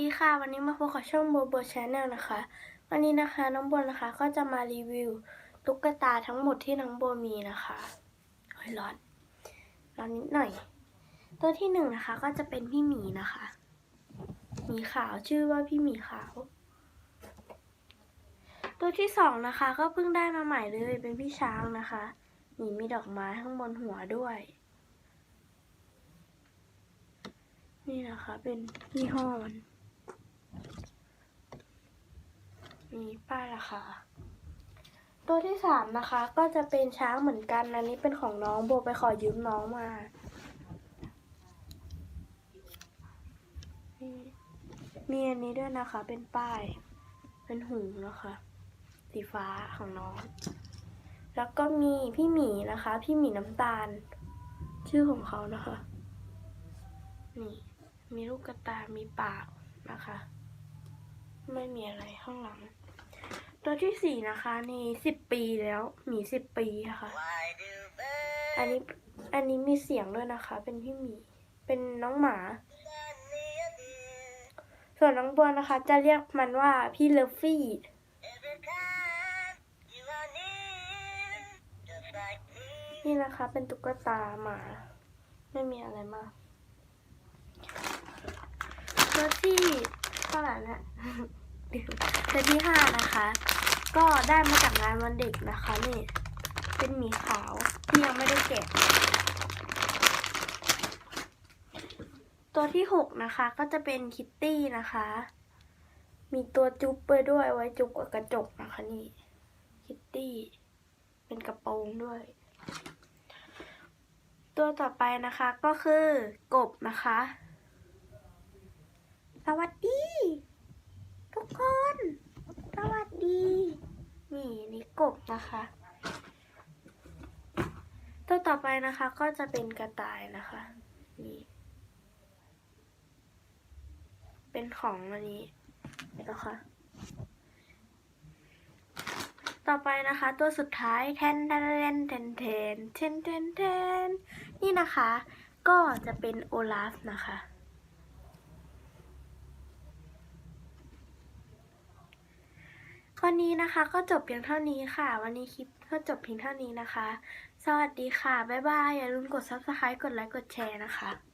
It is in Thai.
ดีค่ะ วันนี้มาพบกับช่องโบโบชาแนลนะคะ วันนี้นะคะน้องโบนะคะก็จะมารีวิวตุ๊กตาทั้งหมดที่น้องโบมีนะคะเฮ้ยร้อนร้อนนิดหน่อย ตัวที่หนึ่งนะคะ ก็จะเป็นพี่หมีนะคะหมีขาวชื่อว่าพี่หมีขาว ตัวที่สองนะคะ ก็เพิ่งได้มาใหม่เลยเป็นพี่ช้างนะคะหมีมีดอกไม้ข้างบนหัวด้วยนี่นะคะ เป็นยี่ห้อมันมี ป้ายราคา ตัวที่สามนะคะ ก็จะเป็นช้างเหมือนกัน อันนี้เป็นของน้องโบไปขอยืมน้องมา มีอันนี้ด้วยนะคะ เป็นป้าย เป็นหูนะคะ สีฟ้าของน้อง แล้วก็มีพี่หมีนะคะ พี่หมีน้ำตาล ชื่อของเขานะคะ นี่ มีลูกกระตายมีปากนะคะ ไม่มีอะไรข้างหลัง ตัวที่สี่นะคะ นี่สิบปีแล้วหมีสิบปีอะค่ะอันนี้อันนี้มีเสียงด้วยนะคะ เป็นพี่หมี เป็นน้องหมา ส่วนน้องบัวนะคะ จะเรียกมันว่าพี่เลฟฟี่นี่นะคะ เป็นตุ๊กตาหมา ไม่มีอะไรมากตัวที่เท่าไหร่นะ ตัวที่ห้านะคะ ก็ได้มาจากงานวันเด็กนะคะนี่ เป็นหมีขาวที่ยังไม่ได้แกะตัวที่หกนะคะก็จะเป็นคิตตี้นะคะ มีตัวจุ๊บไปด้วยไว้จุ๊บกับกระจกนะคะนี่คิตตี้ เป็นกระโปรงด้วย ตัวต่อไปนะคะก็คือกบนะคะ สวัสดี ทุกคน สวัสดี นี่นี่ กบนะคะ ตัวต่อไปนะคะก็จะเป็นกระต่ายนะคะนี่เป็นของอันนี้นะคะต่อไปนะคะ ตัวสุดท้ายแทนแทนแทนแทนแทนแทนแทนนี่นะคะ ก็จะเป็นโอลาฟนะคะ วันนี้นะคะก็จบเพียงเท่านี้ค่ะ วันนี้คลิปก็จบเพียงเท่านี้นะคะ สวัสดีค่ะ บ๊ายบาย อย่าลืมกด subscribe กดไลค์ กดแชร์นะคะ